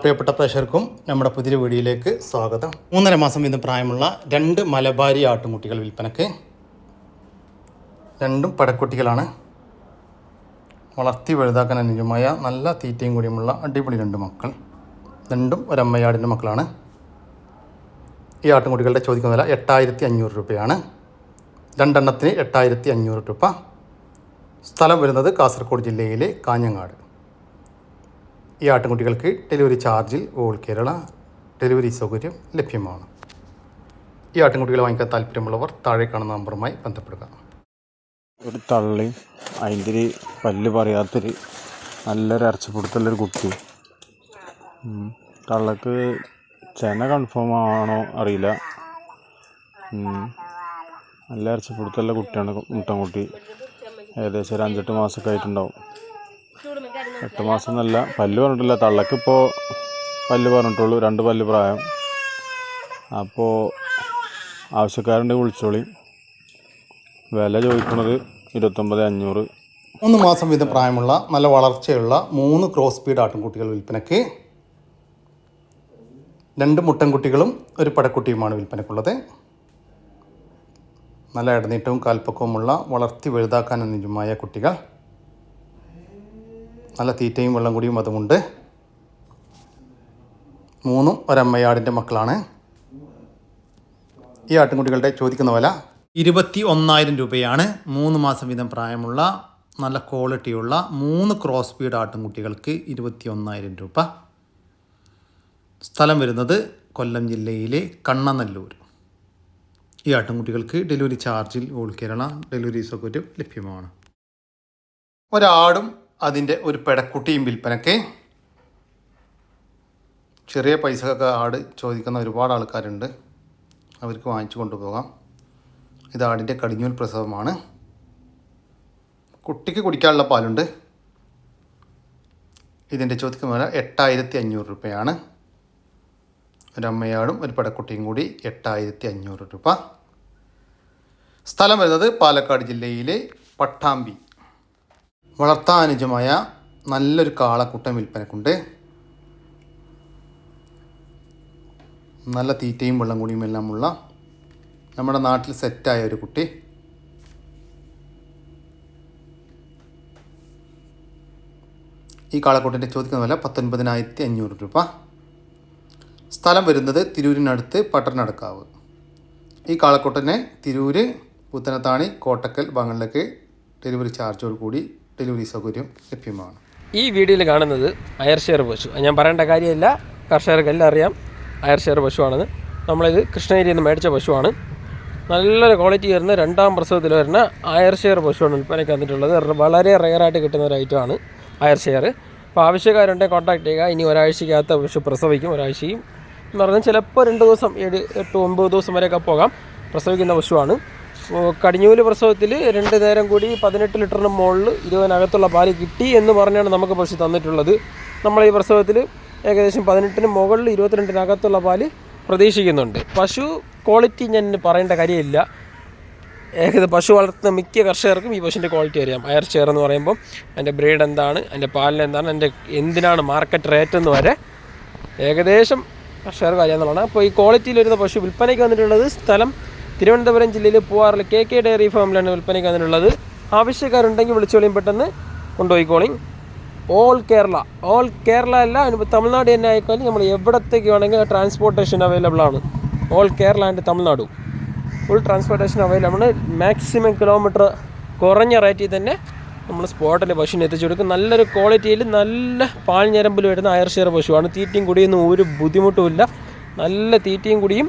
പ്രിയപ്പെട്ട പ്രഷർക്കും നമ്മുടെ പുതിയ വീഡിയോയിലേക്ക് സ്വാഗതം. മൂന്നര മാസം വീതം പ്രായമുള്ള രണ്ട് മലബാരി ആട്ടുംകുട്ടികൾ വിൽപ്പനക്ക് രണ്ടും പടക്കുട്ടികളാണ്. വളർത്തി വലുതാക്കാൻ അനുയോജ്യമായ നല്ല തീറ്റയും കൂടിയുമുള്ള അടിപൊളി രണ്ട് മക്കൾ. രണ്ടും ഒരമ്മയാടിന്റെ മക്കളാണ്. ഈ ആട്ടുംകുട്ടികളുടെ ചോദിക്കുന്ന വില എട്ടായിരത്തി അഞ്ഞൂറ് രൂപയാണ്. രണ്ടെണ്ണത്തിന് എട്ടായിരത്തി അഞ്ഞൂറ് രൂപ. സ്ഥലം വരുന്നത് കാസർഗോഡ് ജില്ലയിലെ കാഞ്ഞങ്ങാട്. ഈ ആട്ടുകുട്ടികൾക്ക് ഡെലിവറി ചാർജിൽ ഓൾ കേരള ഡെലിവറി സൗകര്യം ലഭ്യമാണ്. ഈ ആട്ടുംകുട്ടികളെ വാങ്ങിക്കാൻ താല്പര്യമുള്ളവർ താഴെ കാണുന്ന നമ്പറുമായി ബന്ധപ്പെടുക. ഒരു തള്ളി അതിന്റെ പല്ല് പറയാത്തൊരു നല്ലൊരു ഇറച്ചിപ്പിടുത്തുള്ളൊരു കുട്ടി. തള്ളക്ക് ചെന കൺഫേം ആണോ അറിയില്ല. നല്ല ഇറച്ചപ്പെടുത്തുള്ള കുട്ടിയാണ് മുട്ടൻകുട്ടി. ഏകദേശം ഒരു അഞ്ചെട്ട് മാസമൊക്കെ ആയിട്ടുണ്ടാവും. എട്ട് മാസം എന്നല്ല പല്ല് പറഞ്ഞിട്ടില്ല. തള്ളക്കിപ്പോൾ പല്ല് പറഞ്ഞിട്ടുള്ളൂ രണ്ട് പല്ല് പ്രായം. അപ്പോൾ ആവശ്യക്കാരുണ്ടെങ്കിൽ വിളിച്ചോളി. വില ചോദിക്കുന്നത് ഇരുപത്തൊമ്പത് അഞ്ഞൂറ്. മൂന്ന് മാസം വീതം പ്രായമുള്ള നല്ല വളർച്ചയുള്ള മൂന്ന് ക്രോസ് സ്പീഡ് ആട്ടിൻകുട്ടികൾ വിൽപ്പനയ്ക്ക് രണ്ട് മുട്ടൻകുട്ടികളും ഒരു പടക്കുട്ടിയുമാണ് വിൽപ്പനയ്ക്കുള്ളത്. നല്ല ഇടനീട്ടവും കാൽപ്പക്കവുമുള്ള വളർത്തി വലുതാക്കാൻ അനുജമായ കുട്ടികൾ. നല്ല തീറ്റയും വെള്ളം കൂടിയും അതുമുണ്ട് മൂന്നും ഒരമ്മയാടിന്റെ മക്കളാണ്. ഈ ആട്ടിൻകുട്ടികളുടെ ചോദിക്കുന്ന വില ഇരുപത്തി ഒന്നായിരം രൂപയാണ്. മൂന്ന് മാസം വീതം പ്രായമുള്ള നല്ല ക്വാളിറ്റിയുള്ള മൂന്ന് ക്രോസ് ബീഡ് ആട്ടിൻകുട്ടികൾക്ക് ഇരുപത്തി ഒന്നായിരം രൂപ. സ്ഥലം വരുന്നത് കൊല്ലം ജില്ലയിലെ കണ്ണനല്ലൂർ. ഈ ആട്ടിൻകുട്ടികൾക്ക് ഡെലിവറി ചാർജിൽ ഓൾ കേരള ഡെലിവറി സൗകര്യം ലഭ്യമാണ്. ഒരാടും അതിന്റെ ഒരു പെടക്കുട്ടിയും വിൽപ്പനയ്ക്ക് ചെറിയ പൈസക്കൊക്കെ ആട് ചോദിക്കുന്ന ഒരുപാട് ആൾക്കാരുണ്ട്. അവർക്ക് വാങ്ങിച്ചു കൊണ്ടുപോകാം. ഇത് ആടിന്റെ കടിഞ്ഞൂൽ പ്രസവമാണ്. കുട്ടിക്ക് കുടിക്കാനുള്ള പാലുണ്ട്. ഇതിന്റെ ചോദിക്കുന്ന വില എട്ടായിരത്തി അഞ്ഞൂറ് രൂപയാണ് ഒരമ്മയാടും ഒരു പടക്കുട്ടിയും കൂടി എട്ടായിരത്തി അഞ്ഞൂറ് രൂപ. സ്ഥലം വരുന്നത് പാലക്കാട് ജില്ലയിലെ പട്ടാമ്പി. വളർത്താനുജമായ നല്ലൊരു കാളക്കൂട്ടം വിൽപ്പനക്കുണ്ട്. നല്ല തീറ്റയും വെള്ളം കൂടിയും എല്ലാമുള്ള നമ്മുടെ നാട്ടിൽ സെറ്റായ ഒരു കുട്ടി. ഈ കാളക്കൂട്ടിന്റെ ചോദിക്കുന്ന വില പത്തൊൻപതിനായിരത്തി അഞ്ഞൂറ് രൂപ. സ്ഥലം വരുന്നത് തിരൂരിനടുത്ത് പട്ടണടക്കാവ്. ഈ കാളക്കൂട്ടനെ തിരൂര് പുത്തനത്താണി കോട്ടക്കൽ ഭാഗങ്ങളിലേക്ക് ഡെലിവറി ചാർജോട് കൂടി ഡെലിവറി സൗകര്യം ലഭ്യമാണ്. ഈ വീഡിയോയിൽ കാണുന്നത് അയർഷെയർ പശു. ഞാൻ പറയേണ്ട കാര്യമില്ല. കർഷകർക്ക് എല്ലാം അറിയാം. അയർഷെയർ പശുവാണെന്ന്. നമ്മളിത് കൃഷ്ണഗിരിയിൽ നിന്ന് മേടിച്ച പശുവാണ്. നല്ലൊരു ക്വാളിറ്റി വരുന്ന രണ്ടാം പ്രസവത്തിൽ വരുന്ന അയർഷെയർ പശുവാണ് വിൽപ്പനയ്ക്ക് വന്നിട്ടുള്ളത്. വളരെ റെയറായിട്ട് കിട്ടുന്ന ഒരു ഐറ്റമാണ് അയർഷെയർ അപ്പോൾ ആവശ്യക്കാരുണ്ടെങ്കിൽ കോൺടാക്ട് ചെയ്യുക. ഇനി ഒരാഴ്ചയ്ക്കകത്ത് പശു പ്രസവിക്കും ഒരാഴ്ചയും. എന്ന് പറഞ്ഞാൽ ചിലപ്പോൾ രണ്ട് ദിവസം ഏഴ് എട്ട് ഒമ്പത് ദിവസം വരെയൊക്കെ പോകാം പ്രസവിക്കുന്ന പശുവാണ്. കടിഞ്ഞൂൽ പ്രസവത്തിൽ രണ്ട് നേരം കൂടി പതിനെട്ട് ലിറ്ററിന് മുകളിൽ ഇരുപതിനകത്തുള്ള പാൽ കിട്ടി എന്ന് പറഞ്ഞാണ് നമുക്ക് പശു തന്നിട്ടുള്ളത്. നമ്മൾ ഈ പ്രസവത്തിൽ ഏകദേശം പതിനെട്ടിന് മുകളിൽ ഇരുപത്തിരണ്ടിനകത്തുള്ള പാൽ പ്രതീക്ഷിക്കുന്നുണ്ട്. പശു ക്വാളിറ്റി ഞാൻ പറയേണ്ട കാര്യമില്ല. ഏകദേശം പശു വളർത്തുന്ന മിക്ക കർഷകർക്കും ഈ പശുവിന്റെ ക്വാളിറ്റി അറിയാം. അയർ ചെയർ എന്ന് പറയുമ്പോൾ അതിന്റെ ബ്രീഡ് എന്താണ് അതിന്റെ പാലിന് എന്താണ് അതിന്റെ എന്തിനാണ് മാർക്കറ്റ് റേറ്റ് എന്ന് വരെ ഏകദേശം കർഷകർക്ക് അറിയാവുന്നതാണ്. അപ്പോൾ ഈ ക്വാളിറ്റിയിൽ വരുന്ന പശു വിൽപ്പനയ്ക്ക് വന്നിട്ടുള്ളത് സ്ഥലം തിരുവനന്തപുരം ജില്ലയിൽ പൂവാറിൽ കെ കെ ഡയറി ഫാമിലാണ് വിൽപ്പനയ്ക്ക് അതിനുള്ളത് ആവശ്യക്കാരുണ്ടെങ്കിൽ വിളിച്ചോളിയും പെട്ടെന്ന് കൊണ്ടുപോയിക്കോളിയും ഓൾ കേരള ഓൾ കേരള അല്ല തമിഴ്നാട് തന്നെ ആയിക്കോലും നമ്മൾ എവിടത്തേക്ക് വേണമെങ്കിൽ ട്രാൻസ്പോർട്ടേഷൻ അവൈലബിൾ ആണ്. All Kerala and Tamil Nadu. Full transportation available ആണ്. മാക്സിമം കിലോമീറ്റർ കുറഞ്ഞ റേറ്റിൽ തന്നെ നമ്മൾ സ്പോട്ടിൽ പശുവിന് എത്തിച്ചു കൊടുക്കും. നല്ലൊരു ക്വാളിറ്റിയിൽ നല്ല പാൽ ഞരമ്പിൽ വരുന്ന അയർഷീറ പശുവാണ്. തീറ്റയും കുടിയൊന്നും ഒരു ബുദ്ധിമുട്ടുമില്ല. നല്ല തീറ്റയും കുടിയും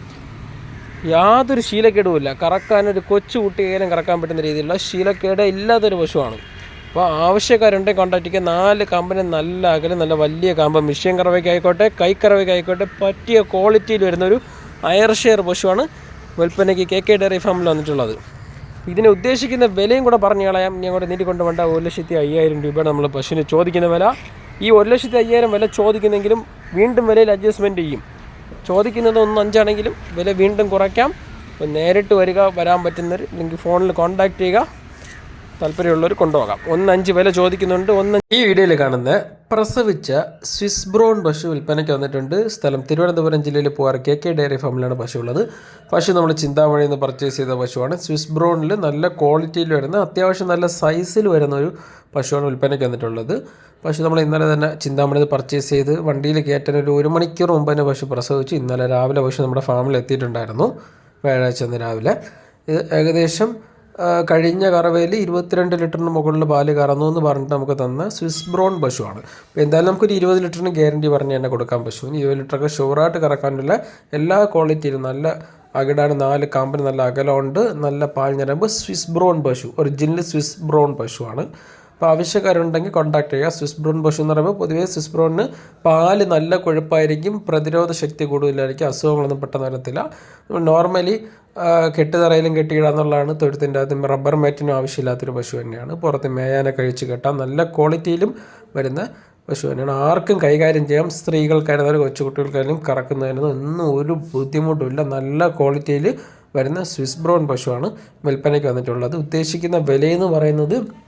യാതൊരു ശീലക്കേടുമില്ല. കറക്കാൻ ഒരു കൊച്ചു കുട്ടിയായാലും കറക്കാൻ പറ്റുന്ന രീതിയിലുള്ള ശീലക്കേട് ഇല്ലാത്തൊരു പശുവാണ്. അപ്പോൾ ആവശ്യക്കാരുണ്ടെങ്കിൽ കോൺടാക്ട് ചെയ്യുക നാല് കമ്പനി നല്ല അകലും നല്ല വലിയ കാമ്പ്. മിഷ്യൻ കറവയ്ക്കായിക്കോട്ടെ കൈക്കറവയ്ക്കായിക്കോട്ടെ പറ്റിയ ക്വാളിറ്റിയിൽ വരുന്നൊരു അയർഷെയർ പശുവാണ് വിൽപ്പനയ്ക്ക് കെ കെ ഡയറി ഫാമിൽ വന്നിട്ടുള്ളത്. ഇതിനെ ഉദ്ദേശിക്കുന്ന വിലയും കൂടെ പറഞ്ഞു കളയാം. ഇനി അങ്ങോട്ട് നീട്ടിക്കൊണ്ട് വേണ്ട ഒരു ലക്ഷത്തി അയ്യായിരം രൂപയാണ് നമ്മൾ പശുവിന് ചോദിക്കുന്ന വില. ഈ ഒരു ലക്ഷത്തി അയ്യായിരം വില ചോദിക്കുന്നെങ്കിലും വീണ്ടും വിലയിൽ അഡ്ജസ്റ്റ്മെന്റ് ചെയ്യും. ചോദിക്കുന്നത് ഒന്ന് അഞ്ചാണെങ്കിലും വില വീണ്ടും കുറയ്ക്കാം. നേരിട്ട് വരിക വരാൻ പറ്റുന്നവർ അല്ലെങ്കിൽ ഫോണിൽ കോൺടാക്റ്റ് ചെയ്യുക. താല്പര്യമുള്ളവർ കൊണ്ടുപോകാം. ഒന്നഞ്ച് വില ചോദിക്കുന്നുണ്ട് ഒന്ന് ഈ വീഡിയോയിൽ കാണുന്ന പ്രസവിച്ച സ്വിസ് ബ്രോൺ പശു വിൽപ്പനയ്ക്ക് വന്നിട്ടുണ്ട്. സ്ഥലം തിരുവനന്തപുരം ജില്ലയിൽ പോകാറ് കെ കെ ഡയറി ഫാമിലാണ് പശു ഉള്ളത് പശു നമ്മൾ ചിന്താമണിയിൽ നിന്ന് പർച്ചേസ് ചെയ്ത പശുവാണ്. സ്വിസ് ബ്രോണിൽ നല്ല ക്വാളിറ്റിയിൽ വരുന്ന അത്യാവശ്യം നല്ല സൈസിൽ വരുന്ന ഒരു പശുവാണ് വിൽപ്പനയ്ക്ക് വന്നിട്ടുള്ളത്. പശു നമ്മൾ ഇന്നലെ തന്നെ ചിന്താമണി പർച്ചേസ് ചെയ്ത് വണ്ടിയിൽ കയറ്റാൻ ഒരു ഒരു മണിക്കൂർ മുമ്പ് തന്നെ പശു പ്രസവിച്ച്. ഇന്നലെ രാവിലെ പശു നമ്മുടെ ഫാമിൽ എത്തിയിട്ടുണ്ടായിരുന്നു. വ്യാഴാഴ്ച അന്ന് രാവിലെ. ഇത് ഏകദേശം കഴിഞ്ഞ കറവയിൽ ഇരുപത്തിരണ്ട് ലിറ്ററിന് മുകളിൽ പാൽ കറന്നു എന്ന് പറഞ്ഞിട്ട് നമുക്ക് തന്ന സ്വിസ് ബ്രോൺ പശുവാണ്. അപ്പോൾ എന്തായാലും നമുക്കൊരു ഇരുപത് ലിറ്ററിന് ഗ്യാരണ്ടി പറഞ്ഞ് തന്നെ കൊടുക്കാം പശുവിന്. ഇരുപത് ലിറ്ററൊക്കെ ഷുവറായിട്ട് കറക്കാനുള്ള എല്ലാ ക്വാളിറ്റിയിലും നല്ല അകിടാണ് നാല് കാമ്പിന് നല്ല അകലമുണ്ട് നല്ല പാൽ ഞരമ്പ് സ്വിസ് ബ്രോൺ പശു ഒറിജിനൽ സ്വിസ് ബ്രോൺ പശുവാണ്. അപ്പോൾ ആവശ്യക്കാരുണ്ടെങ്കിൽ കോൺടാക്ട് ചെയ്യുക. സ്വിസ് ബ്രോൺ പശു എന്ന് പറയുമ്പോൾ പൊതുവേ സ്വിസ് ബ്രോണിന് പാൽ നല്ല കൊഴുപ്പായിരിക്കും. പ്രതിരോധ ശക്തി കൂടുതലായിരിക്കും. അസുഖങ്ങളൊന്നും പെട്ടെന്ന് വരത്തില്ല. നോർമലി കെട്ടുതറയിലും കെട്ടിയിടാന്നുള്ളതാണ് തൊഴുത്തിന്റെ അകത്ത് റബ്ബർ മാറ്റിനും ആവശ്യമില്ലാത്തൊരു പശു തന്നെയാണ്. പുറത്ത് മേയാനെ കഴിച്ച് കെട്ടാൻ നല്ല ക്വാളിറ്റിയിലും വരുന്ന പശു തന്നെയാണ്. ആർക്കും കൈകാര്യം ചെയ്യാം. സ്ത്രീകൾക്കായിരുന്നാലും കൊച്ചുകുട്ടികൾക്കായാലും കറക്കുന്നതിനൊന്നും ഒന്നും ഒരു ബുദ്ധിമുട്ടുമില്ല. നല്ല ക്വാളിറ്റിയിൽ വരുന്ന സ്വിസ് ബ്രോൺ പശുവാണ് വിൽപ്പനയ്ക്ക് വന്നിട്ടുള്ളത്. ഉദ്ദേശിക്കുന്ന വിലയെന്ന് പറയുന്നത്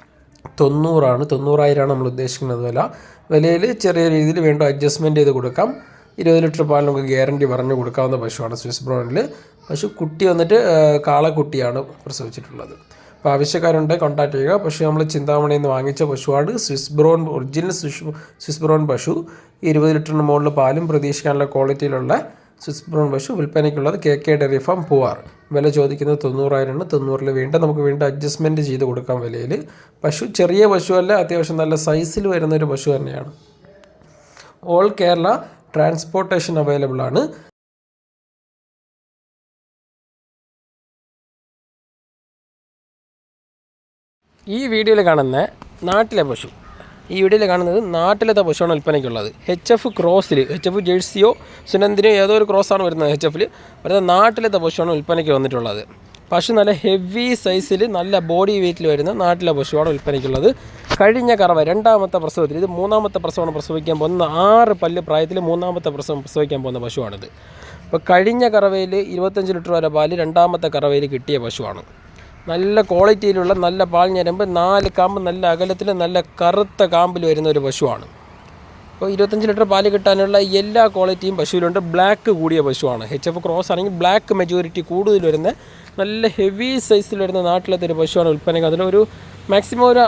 തൊണ്ണൂറാണ്. തൊണ്ണൂറായിരമാണ് നമ്മൾ ഉദ്ദേശിക്കുന്നത് വില. വിലയിൽ ചെറിയ രീതിയിൽ വേണ്ട അഡ്ജസ്റ്റ്മെന്റ് ചെയ്ത് കൊടുക്കാം. ഇരുപത് ലിറ്റർ പാൽ നമുക്ക് ഗ്യാരണ്ടി പറഞ്ഞു കൊടുക്കാവുന്ന പശുവാണ് സ്വിസ് ബ്രോണിൽ പശു കുട്ടി വന്നിട്ട് കാളക്കുട്ടിയാണ് പ്രസവിച്ചിട്ടുള്ളത്. അപ്പോൾ ആവശ്യക്കാരുണ്ട് കോൺടാക്ട് ചെയ്യുക. പശു നമ്മൾ ചിന്താമണിയിൽ നിന്ന് വാങ്ങിച്ച പശുവാണ് Swiss brown original Swiss Swiss brown പശു. ഇരുപത് ലിറ്ററിന് മുകളിൽ പാലും പ്രതീക്ഷിക്കാനുള്ള ക്വാളിറ്റിയിലുള്ള സ്വിസ് ബ്രോൺ പശു. വിൽപ്പനയ്ക്കുള്ളത് K K dairy farm Poovar. വില ചോദിക്കുന്നത് തൊണ്ണൂറായിരമാണ്. തൊണ്ണൂറിൽ വീണ്ടും നമുക്ക് വീണ്ടും അഡ്ജസ്റ്റ്മെന്റ് ചെയ്ത് കൊടുക്കാം വിലയിൽ പശു ചെറിയ പശുവല്ല അത്യാവശ്യം നല്ല സൈസിൽ വരുന്ന ഒരു പശു തന്നെയാണ്. ഓൾ കേരള ട്രാൻസ്പോർട്ടേഷൻ അവൈലബിൾ ആണ്. ഈ വീഡിയോയിൽ കാണുന്ന നാട്ടിലെ പശു ഈ വീഡിയോയിൽ കാണുന്നത് നാട്ടിലത്തെ പശുവാണ് വിൽപ്പനയ്ക്കുള്ളത്. എച്ച് എഫ് ക്രോസിൽ എച്ച് എഫ് ജേഴ്സിയോ സുനന്ദിനോ ഏതോ ഒരു ക്രോസാണ് വരുന്നത് എച്ച് എഫിൽ വരുന്ന നാട്ടിലത്തെ പശുവാണ് വിൽപ്പനയ്ക്ക് വന്നിട്ടുള്ളത്. പശു നല്ല ഹെവി സൈസിൽ നല്ല ബോഡി വെയിറ്റിൽ വരുന്ന നാട്ടിലെ പശുവാണ് വിൽപ്പനയ്ക്കുള്ളത്. കഴിഞ്ഞ കറവ രണ്ടാമത്തെ പ്രസവത്തിൽ ഇത് മൂന്നാമത്തെ പ്രസവമാണ് പ്രസവിക്കാൻ പോകുന്ന ആറ് പല്ല് പ്രായത്തിൽ മൂന്നാമത്തെ പ്രസവം പ്രസവിക്കാൻ പോകുന്ന പശുവാണിത്. അപ്പോൾ കഴിഞ്ഞ കറവയിൽ ഇരുപത്തഞ്ച് ലിറ്റർ വരെ പാൽ രണ്ടാമത്തെ കറവയിൽ കിട്ടിയ പശുവാണ്. നല്ല ക്വാളിറ്റിയിലുള്ള നല്ല പാൽ ഞരമ്പ് നാല് കാമ്പ് നല്ല അകലത്തിൽ നല്ല കറുത്ത കാമ്പിൽ വരുന്ന ഒരു പശുവാണ്. അപ്പോൾ ഇരുപത്തഞ്ച് ലിറ്റർ പാൽ കിട്ടാനുള്ള എല്ലാ ക്വാളിറ്റിയും പശുവിലുണ്ട്. ബ്ലാക്ക് കൂടിയ പശുവാണ്. എച്ച് എഫ് ക്രോസ് ആണെങ്കിൽ ബ്ലാക്ക് മെജോറിറ്റി കൂടുതൽ വരുന്ന നല്ല ഹെവി സൈസിൽ വരുന്ന നാട്ടിലത്തെ ഒരു പശുവാണ് ഉൽപ്പന്നങ്ങൾ. അതിലൊരു മാക്സിമം ഒരു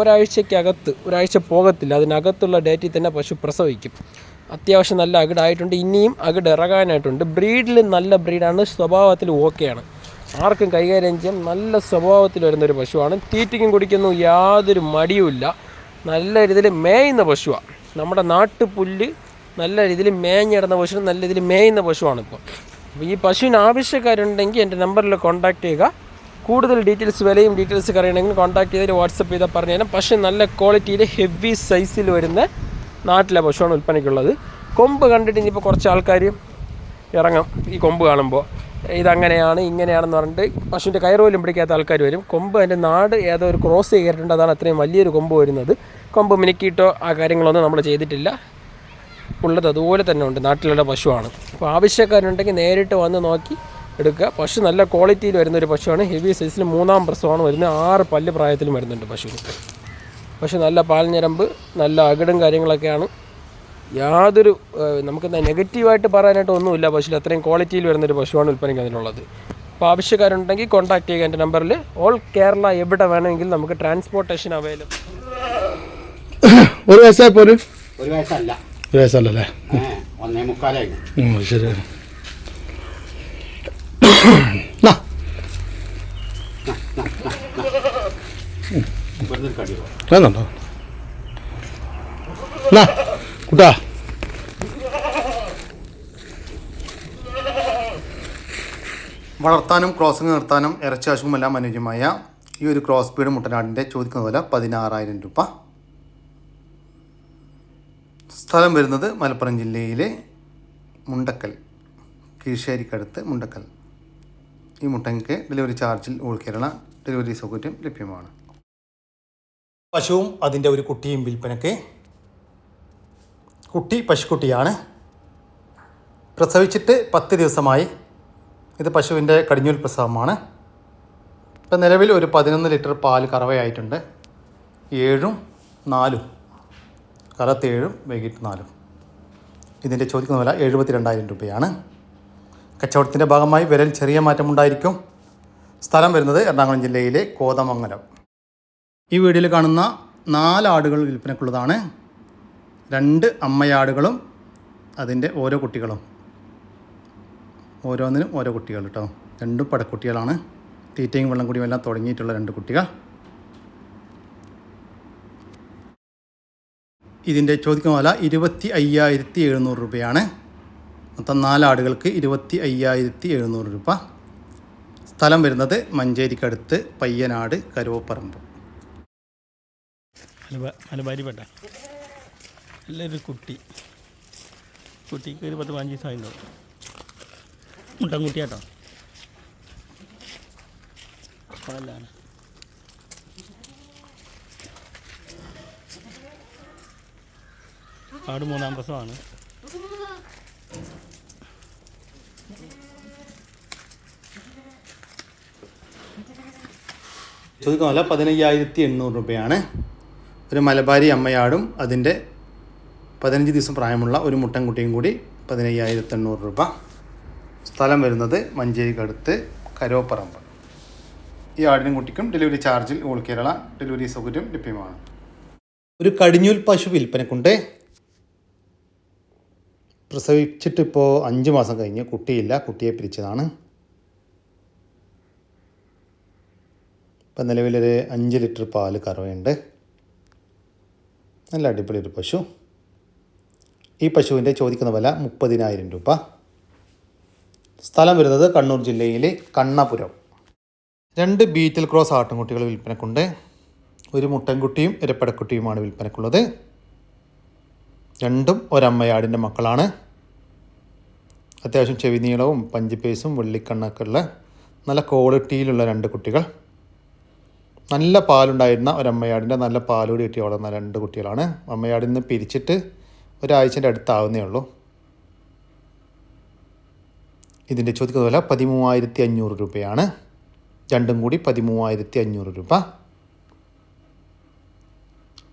ഒരാഴ്ചയ്ക്കകത്ത് ഒരാഴ്ച പോകത്തില്ല. അതിനകത്തുള്ള ഡേറ്റിൽ തന്നെ പശു പ്രസവിക്കും. അത്യാവശ്യം നല്ല അകിടായിട്ടുണ്ട്. ഇനിയും അകിട് ഇറങ്ങാനായിട്ടുണ്ട്. ബ്രീഡിൽ നല്ല ബ്രീഡാണ് സ്വഭാവത്തിൽ ഓക്കെയാണ് ആർക്കും കൈകാര്യം ചെയ്യാൻ നല്ല സ്വഭാവത്തിൽ വരുന്നൊരു പശുവാണ്. തീറ്റയ്ക്കും കുടിക്കുന്നു യാതൊരു മടിയുമില്ല നല്ല രീതിയിൽ മേയുന്ന പശുവാണ് നമ്മുടെ നാട്ടുപുല്ല് നല്ല രീതിയിൽ മേഞ്ഞിടുന്ന പശു നല്ല രീതിയിൽ മേയുന്ന പശുവാണ് ഇപ്പോൾ. അപ്പോൾ ഈ പശുവിന് ആവശ്യക്കാരുണ്ടെങ്കിൽ എന്റെ നമ്പറിൽ കോൺടാക്ട് ചെയ്യുക. കൂടുതൽ ഡീറ്റെയിൽസ് വിലയും ഡീറ്റെയിൽസ് അറിയണമെങ്കിൽ കോൺടാക്ട് ചെയ്തിട്ട് വാട്സപ്പ് ചെയ്താൽ പറഞ്ഞു തരാം. പശു നല്ല ക്വാളിറ്റിയിൽ ഹെവി സൈസിൽ വരുന്ന നാട്ടിലെ പശുവാണ് വിൽപ്പനയ്ക്കുള്ളത് കൊമ്പ് കണ്ടിട്ട് ഇനിയിപ്പോൾ കുറച്ച് ആൾക്കാർ ഇറങ്ങും ഈ കൊമ്പ് കാണുമ്പോൾ. ഇതങ്ങനെയാണ് ഇങ്ങനെയാണെന്ന് പറഞ്ഞിട്ട് പശുവിന്റെ കയറ് പോലും പിടിക്കാത്ത ആൾക്കാർ വരും. കൊമ്പ് അതിന്റെ നാട് ഏതോ ഒരു ക്രോസ് ചെയ്തിട്ടുണ്ട്. അതാണ് അത്രയും വലിയൊരു കൊമ്പ് വരുന്നത്. കൊമ്പ് മിനുക്കിയിട്ടോ ആ കാര്യങ്ങളൊന്നും നമ്മൾ ചെയ്തിട്ടില്ല. ഉള്ളത് അതുപോലെ തന്നെ ഉണ്ട്. നാട്ടിലുള്ള പശുവാണ്. അപ്പോൾ ആവശ്യക്കാരുണ്ടെങ്കിൽ നേരിട്ട് വന്ന് നോക്കി എടുക്കുക. പശു നല്ല ക്വാളിറ്റിയിൽ വരുന്ന ഒരു പശുവാണ്. ഹെവി സൈസിൽ മൂന്നാം പ്രസവമാണ് വരുന്നത്. ആറ് പല്ല് പ്രായത്തിലും വരുന്നുണ്ട് പശുവിന്. പശു നല്ല പാൽ ഞരമ്പ് നല്ല അകിടും കാര്യങ്ങളൊക്കെയാണ്. യാതൊരു നമുക്കെന്താ നമുക്ക് നെഗറ്റീവായിട്ട് പറയാനായിട്ട് ഒന്നുമില്ല. പശുവിൽ അത്രയും ക്വാളിറ്റിയിൽ വരുന്നൊരു പശുവാണ് വിൽപ്പനയ്ക്ക് അതിനുള്ളത് അപ്പോൾ ആവശ്യക്കാരുണ്ടെങ്കിൽ കോൺടാക്ട് ചെയ്യുക. എന്റെ നമ്പറിൽ ഓൾ കേരള എവിടെ വേണമെങ്കിൽ നമുക്ക് ട്രാൻസ്പോർട്ടേഷൻ അവൈലബിൾ ഒരു വയസ്സായി പോലും ഒരു? വയസ്സല്ല. ഒരു വയസ്സല്ലേ അല്ലേ? ഒന്നേ മുക്കാലായി. ശരി. എന്നാ കുട്ടാ. വളർത്താനും ക്രോസിംഗ് നിർത്താനും ഇറച്ചി ആവശ്യവുമെല്ലാം അനുയോജ്യമായ ഈ ഒരു ക്രോസ് ബീഡ് മുട്ടനാടിന്റെ ചോദിക്കുന്ന വില പതിനാറായിരം രൂപ. സ്ഥലം വരുന്നത് മലപ്പുറം ജില്ലയിലെ മുണ്ടക്കൽ കീഴ്ശേരിക്കടുത്ത് മുണ്ടക്കൽ. ഈ മുട്ടയ്ക്ക് ഡെലിവറി ചാർജിൽ ഓൾ കേരള ഡെലിവറി സൗകര്യം ലഭ്യമാണ്. പശുവും അതിന്റെ ഒരു കുട്ടിയും വിൽപ്പനയ്ക്ക് കുട്ടി പശുക്കുട്ടിയാണ്. പ്രസവിച്ചിട്ട് പത്ത് ദിവസമായി ഇത് പശുവിന്റെ കടിഞ്ഞൂൽ പ്രസവമാണ്. ഇപ്പം നിലവിൽ ഒരു പതിനൊന്ന് ലിറ്റർ പാൽ കറവയായിട്ടുണ്ട്. ഏഴും നാലും കാലത്ത് ഏഴും വൈകിട്ട് നാലും. ഇതിന്റെ ചോദിക്കുന്ന വില എഴുപത്തി രണ്ടായിരം രൂപയാണ്. കച്ചവടത്തിന്റെ ഭാഗമായി വിരൽ ചെറിയ മാറ്റമുണ്ടായിരിക്കും. സ്ഥലം വരുന്നത് എറണാകുളം ജില്ലയിലെ കോതമംഗലം. ഈ വീഡിയോയിൽ കാണുന്ന നാലാടുകൾ വിൽപ്പനക്കുള്ളതാണ് രണ്ട് അമ്മയാടുകളും അതിന്റെ ഓരോ കുട്ടികളും. ഓരോന്നിനും ഓരോ കുട്ടികൾ കേട്ടോ രണ്ടും പടക്കുട്ടികളാണ്. തീറ്റയും വെള്ളം കുടിയും എല്ലാം തുടങ്ങിയിട്ടുള്ള രണ്ട് കുട്ടികൾ. ഇതിന്റെ ചോദിക്കുന്ന വില ഇരുപത്തി അയ്യായിരത്തി എഴുന്നൂറ് രൂപയാണ്. മൊത്തം നാലാടുകൾക്ക് ഇരുപത്തി അയ്യായിരത്തി എഴുന്നൂറ് രൂപ. സ്ഥലം വരുന്നത് മഞ്ചേരിക്കടുത്ത് പയ്യനാട് കരുവപ്പറമ്പ്. മലബാരി മലബാരിപ്പെട്ട നല്ലൊരു കുട്ടി. കുട്ടിക്ക് ഒരു പത്ത് പതിനഞ്ച് ദിവസമായിട്ടുണ്ടാവും മുട്ടൻകുട്ടിയാട്ടോ. പാലാണ്. ആട് മൂന്നാം പ്രസവമാണ്. ചോദിക്കുന്ന വില പതിനയ്യായിരത്തി എണ്ണൂറ് രൂപയാണ്. ഒരു മലബാരി അമ്മയാടും അതിന്റെ പതിനഞ്ച് ദിവസം പ്രായമുള്ള ഒരു മുട്ടൻകുട്ടിയും കൂടി പതിനയ്യായിരത്തി എണ്ണൂറ് രൂപ. സ്ഥലം വരുന്നത് മഞ്ചേരിക്കടുത്ത് കരോപ്പറമ്പ്. ഈ ആടിനും കുട്ടിക്കും ഡെലിവറി ചാർജിൽ ഓൾ കേരള ഡെലിവറി സൗകര്യം ലഭ്യമാണ്. ഒരു കടിഞ്ഞൂൽ പശു വിൽപ്പനക്കുണ്ട്. പ്രസവിച്ചിട്ടിപ്പോൾ അഞ്ച് മാസം കഴിഞ്ഞ് കുട്ടിയില്ല കുട്ടിയെ പിരിച്ചതാണ്. ഇപ്പം നിലവിലൊരു അഞ്ച് ലിറ്റർ പാൽ കറവയുണ്ട്. നല്ല അടിപൊളി ഒരു പശു. ഈ പശുവിന്റെ ചോദിക്കുന്ന വില മുപ്പതിനായിരം രൂപ. സ്ഥലം വരുന്നത് കണ്ണൂർ ജില്ലയിലെ കണ്ണപുരം. രണ്ട് ബീറ്റിൽ ക്രോസ് ആട്ടിൻകുട്ടികൾ വിൽപ്പനക്കുണ്ട്. ഒരു മുട്ടൻകുട്ടിയും ഇരപ്പടക്കുട്ടിയുമാണ് വിൽപ്പനക്കുള്ളത്. രണ്ടും ഒരമ്മയാടിന്റെ മക്കളാണ്. അത്യാവശ്യം ചെവി നീളവും പഞ്ചിപ്പേസും വെള്ളിക്കണ്ണൊക്കെ ഉള്ള നല്ല ക്വാളിറ്റിയിലുള്ള രണ്ട് കുട്ടികൾ. നല്ല പാലുണ്ടായിരുന്ന ഒരമ്മയാടിന്റെ നല്ല പാലുകൂടി കിട്ടി വളർന്ന രണ്ട് കുട്ടികളാണ്. അമ്മയാടിൽ നിന്ന് പിരിച്ചിട്ട് ഒരാഴ്ചന്റെ അടുത്താവുന്നേ ഉള്ളൂ. ഇതിന്റെ ചോദിക്കുന്ന വില പതിമൂവായിരത്തി അഞ്ഞൂറ് രൂപയാണ്. രണ്ടും കൂടി പതിമൂവായിരത്തി അഞ്ഞൂറ് രൂപ.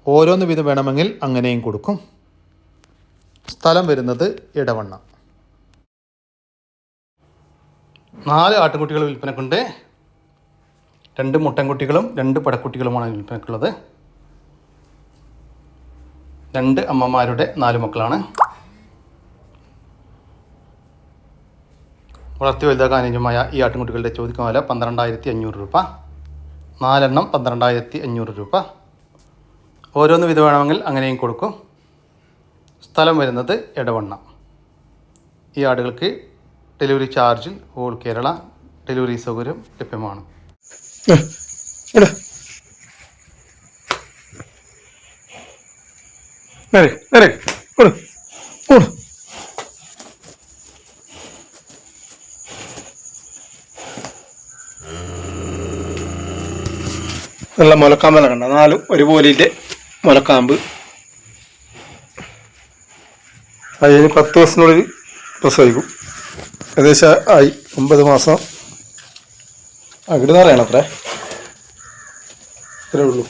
ഓരോന്ന് വീതം വേണമെങ്കിൽ അങ്ങനെയും കൊടുക്കും. സ്ഥലം വരുന്നത് ഇടവണ്ണ നാല് ആട്ടുകുട്ടികൾ വിൽപ്പനക്കുണ്ട്. രണ്ട് മുട്ടൻകുട്ടികളും രണ്ട് പടക്കുട്ടികളുമാണ് വിൽപ്പനക്കുള്ളത്. രണ്ട് അമ്മമാരുടെ നാല് മക്കളാണ്. വളർത്തി വലുതാക്കാൻ അനുയോജ്യമായ ഈ ആട്ടിൻകുട്ടികളുടെ ചോദിക്കുന്ന വില പന്ത്രണ്ടായിരത്തി അഞ്ഞൂറ് രൂപ. നാലെണ്ണം പന്ത്രണ്ടായിരത്തി അഞ്ഞൂറ് രൂപ. ഓരോന്ന് വിധ വേണമെങ്കിൽ അങ്ങനെയും കൊടുക്കും. സ്ഥലം വരുന്നത് ഇടവണ്ണ ഈ ആടുകൾക്ക് ഡെലിവറി ചാർജിൽ ഓൾ കേരള ഡെലിവറി സൗകര്യം ലഭ്യമാണ്. നല്ല മുലക്കാമ്പല കണ്ട നാലും ഒരുപോലിന്റെ മുലക്കാമ്പ്. അതിന് പത്ത് ദിവസത്തിനുള്ളിൽ പ്രസവിക്കും. ഏകദേശം ആയി. ഒമ്പത് മാസം. അകിടുന്ന് അറിയണം അത്രേ? ഇത്രേ ഉള്ളൂ.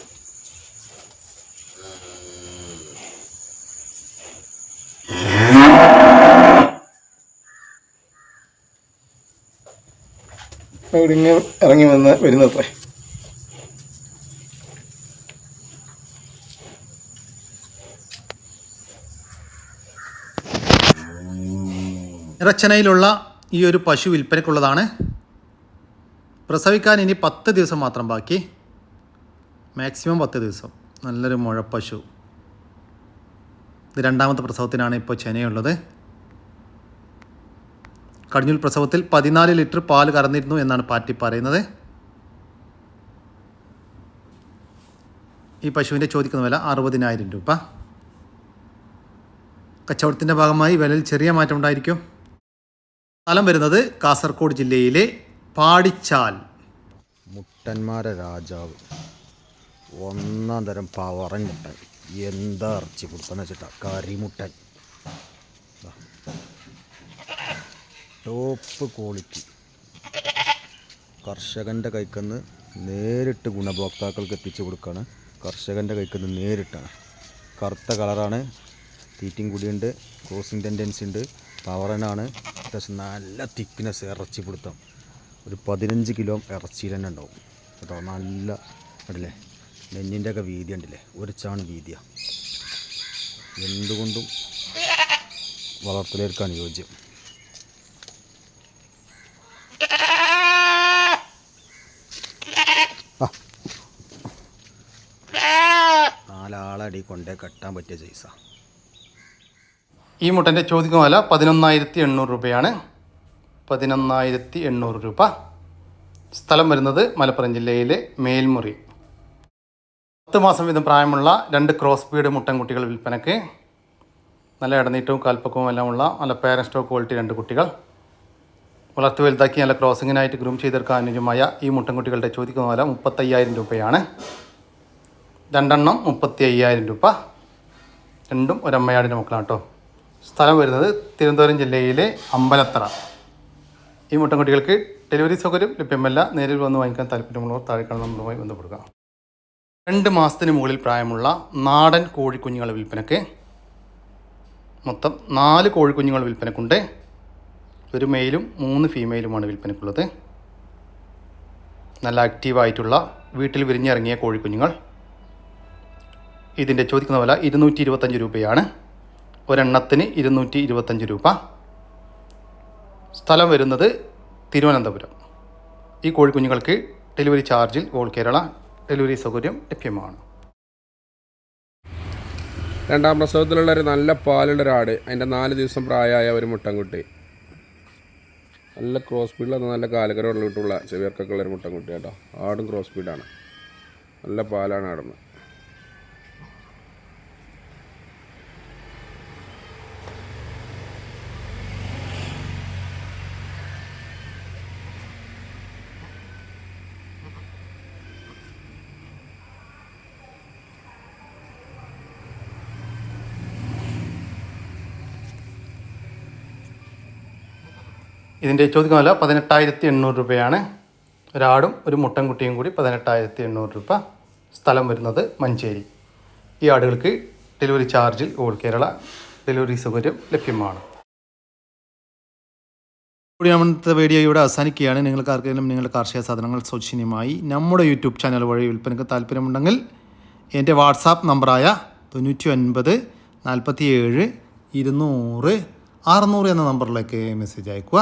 ഇങ്ങനെ ഇറങ്ങി വന്ന് വരുന്നത്രേ. ഇറച്ചനയിലുള്ള ഈ ഒരു പശു വിൽപ്പനയ്ക്കുള്ളതാണ്. പ്രസവിക്കാൻ ഇനി പത്ത് ദിവസം മാത്രം ബാക്കി. മാക്സിമം പത്ത് ദിവസം. നല്ലൊരു മുഴപ്പശു ഇത് രണ്ടാമത്തെ പ്രസവത്തിനാണ് ഇപ്പോൾ ചെനയുള്ളത്. കടിഞ്ഞൂൽ പ്രസവത്തിൽ പതിനാല് ലിറ്റർ പാൽ കറന്നിരുന്നു എന്നാണ് പാറ്റി പറയുന്നത്. ഈ പശുവിന്റെ ചോദിക്കുന്ന വില അറുപതിനായിരം രൂപ. കച്ചവടത്തിന്റെ ഭാഗമായി വിലയിൽ ചെറിയ മാറ്റം ഉണ്ടായിരിക്കും സ്ഥലം വരുന്നത് കാസർഗോഡ് ജില്ലയിലെ പാടിച്ചാൽ. മുട്ടന്മാരെ രാജാവ്. ഒന്നാം തരം പവറൻ മുട്ടൻ എന്താ ഇറച്ചി കൊടുക്കുന്ന വെച്ചിട്ടാ. കരിമുട്ടൻ. Top quality. കർഷകന്റെ കൈക്കന്ന് നേരിട്ട് ഗുണഭോക്താക്കൾക്ക് എത്തിച്ചു കൊടുക്കുകയാണ് കർഷകന്റെ കൈക്കന്ന് നേരിട്ടാണ്. കറുത്ത കളറാണ്. തീറ്റിങ് കൂടിയുണ്ട്. ക്രോസിങ് ടെൻഡൻസി ഉണ്ട്. പവറനാണ് അത്യാവശ്യം നല്ല തിക്നെസ് ഇറച്ചി പിടുത്തം. ഒരു പതിനഞ്ച് കിലോ ഇറച്ചി തന്നെ ഉണ്ടാവും. കേട്ടോ നല്ല കണ്ടില്ലേ? നെഞ്ഞിന്റെ ഒക്കെ വീതി ഉണ്ടല്ലേ ഒരു ചാണ് വീതിയാണ് എന്തുകൊണ്ടും വളർത്തലേർക്കാണ് യോജ്യം. നാലാളടി കൊണ്ടേ കെട്ടാൻ പറ്റിയ സൈസാണ് ഈ മുട്ടന്റെ ചോദിക്കുന്ന വില പതിനൊന്നായിരത്തി എണ്ണൂറ് രൂപയാണ്. പതിനൊന്നായിരത്തി എണ്ണൂറ് രൂപ. സ്ഥലം വരുന്നത് മലപ്പുറം ജില്ലയിലെ മേൽമുറി. പത്ത് മാസം വീതം പ്രായമുള്ള രണ്ട് ക്രോസ് ബീഡ് മുട്ടൻകുട്ടികൾ വിൽപ്പനയ്ക്ക്. നല്ല ഇടനീട്ടവും എല്ലാം ഉള്ള നല്ല പേരൻ സ്റ്റോക്ക് ക്വാളിറ്റി രണ്ട് കുട്ടികൾ. വളർത്തി വലുതാക്കി നല്ല ക്രോസിങ്ങിനായിട്ട് ഗ്രൂം ചെയ്തെടുക്കാൻ അനുയോജ്യമായ ഈ മുട്ടൻകുട്ടികളുടെ ചോദിക്കുന്ന വില മുപ്പത്തയ്യായിരം രൂപയാണ്. രണ്ടെണ്ണം മുപ്പത്തി അയ്യായിരം രൂപ. രണ്ടും ഒരമ്മയാടിന്റെ മക്കളാണ് കേട്ടോ. സ്ഥലം വരുന്നത് തിരുവനന്തപുരം ജില്ലയിലെ അമ്പലത്തറ. ഈ മുട്ടൻകുട്ടികൾക്ക് ഡെലിവറി സൗകര്യം ലഭ്യമല്ല. നേരിൽ വന്ന് വാങ്ങിക്കാൻ താല്പര്യമുള്ളവർ താഴെ കാണുന്ന നമ്പറുമായി ബന്ധപ്പെടുക. രണ്ട് മാസത്തിന് മുകളിൽ പ്രായമുള്ള നാടൻ കോഴിക്കുഞ്ഞുങ്ങളെ വിൽപ്പനയ്ക്ക് മൊത്തം നാല് കോഴിക്കുഞ്ഞുങ്ങൾ വിൽപ്പനക്കുണ്ട്. ഒരു മെയിലും മൂന്ന് ഫീമെയിലുമാണ് വിൽപ്പനക്കുള്ളത്. നല്ല ആക്റ്റീവായിട്ടുള്ള വീട്ടിൽ വിരിഞ്ഞിറങ്ങിയ കോഴിക്കുഞ്ഞുങ്ങൾ. ഇതിന്റെ ചോദിക്കുന്ന വില ഇരുന്നൂറ്റി ഇരുപത്തഞ്ച് രൂപയാണ്. ഒരെണ്ണത്തിന് ഇരുന്നൂറ്റി ഇരുപത്തഞ്ച് രൂപ. സ്ഥലം വരുന്നത് തിരുവനന്തപുരം. ഈ കോഴിക്കുഞ്ഞുങ്ങൾക്ക് ഡെലിവറി ചാർജിൽ ഓൾ കേരള ഡെലിവറി സൗകര്യം ലഭ്യമാണ്. രണ്ടാം പ്രസവത്തിലുള്ള ഒരു നല്ല പാലുള്ള ഒരാട്. അതിന്റെ നാല് ദിവസം പ്രായമായ ഒരു മുട്ടൻകുട്ടി. നല്ല ക്രോസ് സ്പീഡിൽ നല്ല കാലക്കര ഉള്ളിട്ടുള്ള ചെവിയർക്കൊക്കെ ഉള്ള ഒരു മുട്ടൻകുട്ടി കേട്ടോ. ആടും ക്രോസ് ബീഡാണ് നല്ല പാലാണ് ആടുന്നത്. ഇതിന്റെ ചോദിക്കുന്ന വില പതിനെട്ടായിരത്തി എണ്ണൂറ് രൂപയാണ്. ഒരാടും ഒരു മുട്ടൻകുട്ടിയും കൂടി പതിനെട്ടായിരത്തി എണ്ണൂറ് രൂപ സ്ഥലം വരുന്നത് മഞ്ചേരി. ഈ ആടുകൾക്ക് ഡെലിവറി ചാർജിൽ ഓൾ കേരള ഡെലിവറി സൗകര്യം ലഭ്യമാണ്. കൂടി വീഡിയോ ഇവിടെ അവസാനിക്കുകയാണ്. നിങ്ങൾക്ക് ആർക്കെങ്കിലും നിങ്ങളുടെ കാർഷിക സാധനങ്ങൾ സൗജന്യമായി നമ്മുടെ യൂട്യൂബ് ചാനൽ വഴി വിൽപ്പനയ്ക്ക് താല്പര്യമുണ്ടെങ്കിൽ എന്റെ വാട്സാപ്പ് നമ്പറായ തൊണ്ണൂറ്റി ഒൻപത് നാൽപ്പത്തി ഏഴ് ഇരുന്നൂറ് അറുന്നൂറ് എന്ന നമ്പറിലേക്ക് മെസ്സേജ് അയക്കുക